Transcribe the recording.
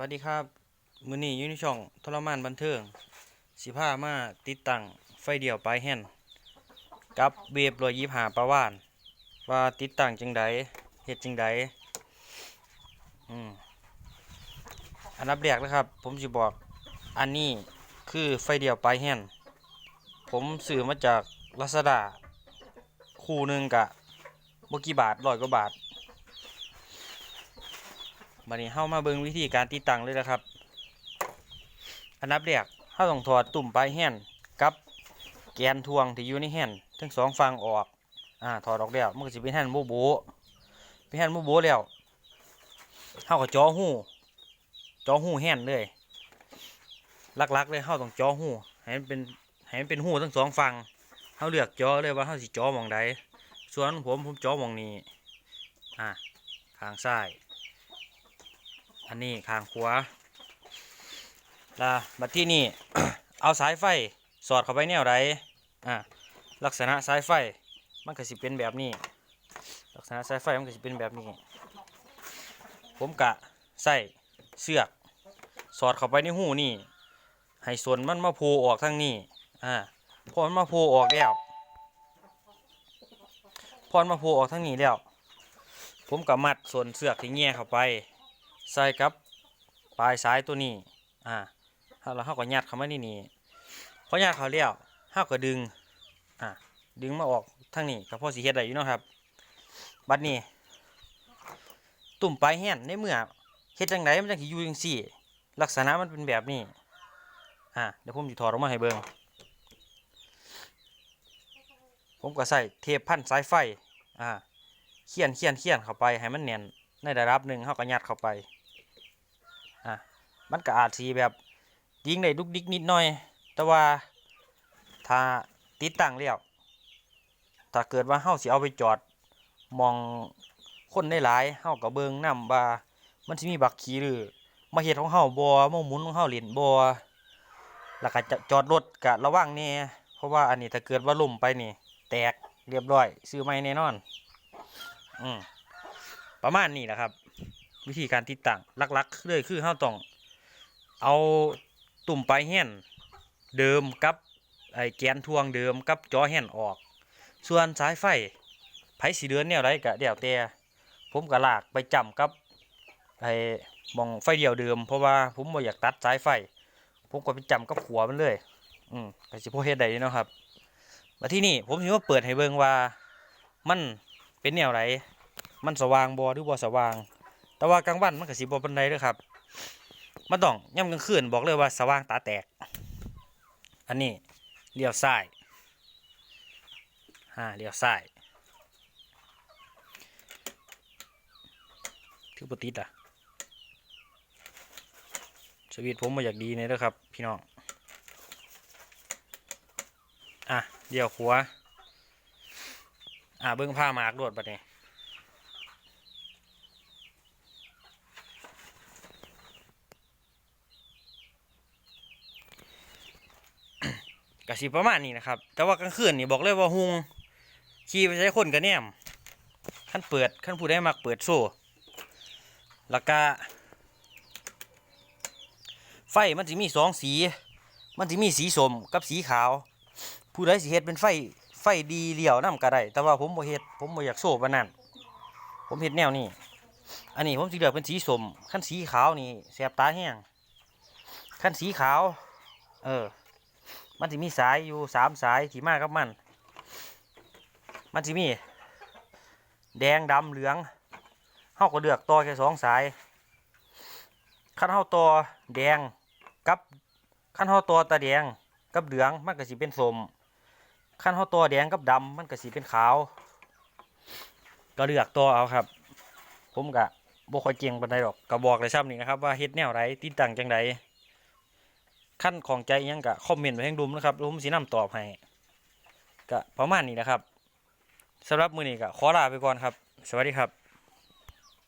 วัสดีครับ มือนี้ยู่ในช่องทรมานบันเทิงสิพามาติดตั้งไฟเดี่ยวปลายแฮนกับเวฟรอยยิบหาประวาน ว่าติดตั้งจังใดเฮ็ดจังใดอืมอันดับแรกนะครับ ผมจะบอกอันนี้คือไฟเดี่ยวปลายแฮนผมซื้อมาจากลาซาด้าคู่หนึ่งกะบกี่บาทร้อยกว่าบาท บัดนี้เฮามาเบิ่งวิธีการติดตั้งเลยนะครับ อันดับแรกเฮาต้องถอดตุ่มปลายแฮนกับแกนทวงที่อยู่ในแฮนทั้งสองฝั่งออก อ่า ถอดออกแล้วมันก็สิเป็นแฮนโบโบเป็นแฮนโบโบแล้วเฮาก็จ่อหูจอหูแฮนเลยลักๆเลยเฮาต้องจอหูให้มันเป็นให้มันเป็นหูทั้งสองฝั่งเฮาเลือกจอเลยว่าเฮาสิจอมองใดส่วนผมผมจอมองนี้อ่าข้างซ้าย อันนี้ข้างขวาแล้วบัดที่นี่ เอาสายไฟสอดเข้าไปแนวใดอ่าลักษณะสายไฟมันก็สิเป็นแบบนี้ ลักษณะสายไฟมันก็สิเป็นแบบนี้ ผมกะใส่เสือก สอดเข้าไปในหูนี่ ให้ส่วนมันมาโผล่ออกทางนี้อ่าพอมันมาโผล่ออกแล้วพอมันมาโผล่ออกทางนี้แล้ว ผมก็มัดส่วนเสือกที่แง่เข้าไป ใส่กับปลายสายตัวนี้ อ่าแล้วเราก็ยัดเข้ามานี่นี่พอยัดเขาแล้วเราก็ดึง อ่าดึงมาออกทางนี้ก็พอสิเฮ็ดได้อยู่เนาะครับ บัดนี้ ตุ่มปลายแห่นในเมื่อเฮ็ดจังไดมันจังสิอยู่จังซี่ ลักษณะมันเป็นแบบนี้ อ่าเดี๋ยวผมสิถอดออกมาให้เบิ่งผมก็ใส่เทปพันสายไฟ อ่าเขียนเขียนเขียนเข้าไปให้มันแน่นในระดับหนึ่งเขาก็ยัดเข้าไป มันก็อาจสีแบบยิงได้ดุกดิกนิดหน่อย แต่ว่าถ้าติดตั้งแล้วถ้าเกิดว่าเฮาสิเอาไปจอดมองคนได้หลายเฮาก็เบิ่งนำว่ามันสิมีบักขีหรือมาเฮ็ดของเฮาบ่มาหมุนของเฮาเล่นบ่แล้วก็จะจอดรถก็ระวังแน่เพราะว่าอันนี้ถ้าเกิดว่าล่มไปนี่ แตกเรียบร้อย ซื้อใหม่แน่นอน อืมประมาณนี้นะครับ วิธีการติดตั้งหลักๆเลยคือเราต้อง เอาตุ่มปลายแห่นเดิมกับไอ้แกนทวงเดิมกับจอแห่นออก ส่วนสายไฟไผสีเดือนแนวไรกะเดี๋ยวแต่ผมก็ลากไปจำกับไอ้หมองไฟเดียวเดิม เพราะว่าผมบ่อยากตัดสายไฟ ผมก็ไปจำกับขัวมันเลย อืมก็สิพอเฮ็ดได้เนาะครับมาที่นี่ผมสิมาเปิดให้เบิ่งว่ามันเป็นแนวไรมันสว่างบ่หรือบ่สว่าง แต่ว่ากลางวันมันก็สิบ่ปานใดเด้อครับ มันต้องย่ำกลางคืนบอกเลยว่าสว่างตาแตก อันนี้เลี้ยวซ้ายฮ่าเลี้ยวซ้ายถือปติดอะสวิตช์ผมมาอยากดีเนี่ยเด้อครับ พี่น้อง อะเดี๋ยวขัว อะเบิ้งผ้าหมากโดดบัดนี้ กสิประมาณนี้นะครับ แต่ว่ากลางคืนนี่บอกเลยว่าหุงขี่ไปใช้คนกระแนมขั้นเปิดขั้นผู้ได้มักเปิดโซ่แล้วก็ไฟมันจะมีสองสี มันจะมีสีสมกับสีขาว ผู้ใดสิเฮ็ดเป็นไฟไฟดีเหลี่ยวน้ำก็ได้ แต่ว่าผมบ่เฮ็ดผมบ่อยากโซ่ปานนั้นผมเฮ็ดแนวนี้ อันนี้ผมสิเลือกเป็นสีสมขั้นสีขาวนี่แสบตาแห้งขั้นสีขาว เออ มันจะมีสายอยู่สามสายที่มากับมัน มันจะมี แดงดำเหลืองเฮาก็เลือกต่อแค่สองสายขั้นเฮาต่อแดงกับขั้นเฮาต่อตาแดงกับเหลืองมันก็สิเป็นสมขั้นเฮาต่อแดงกับดำมันก็สิเป็นขาว ก็เลือกต่อเอาครับ ผมกะบ่ค่อยเก่งปานใดดอกก็บอกเลยซ้ำนี่นะครับว่าเฮ็ดแนวไรติดตั้งจังได ขั้นของใจยังกะคอมเมนต์ไว้ให้ดุมนะครับแล้วผมสีน้ำตอบให้กะประมาณนี้นะครับสำหรับมือนี้ก็ขอลาไปก่อนครับ สวัสดีครับ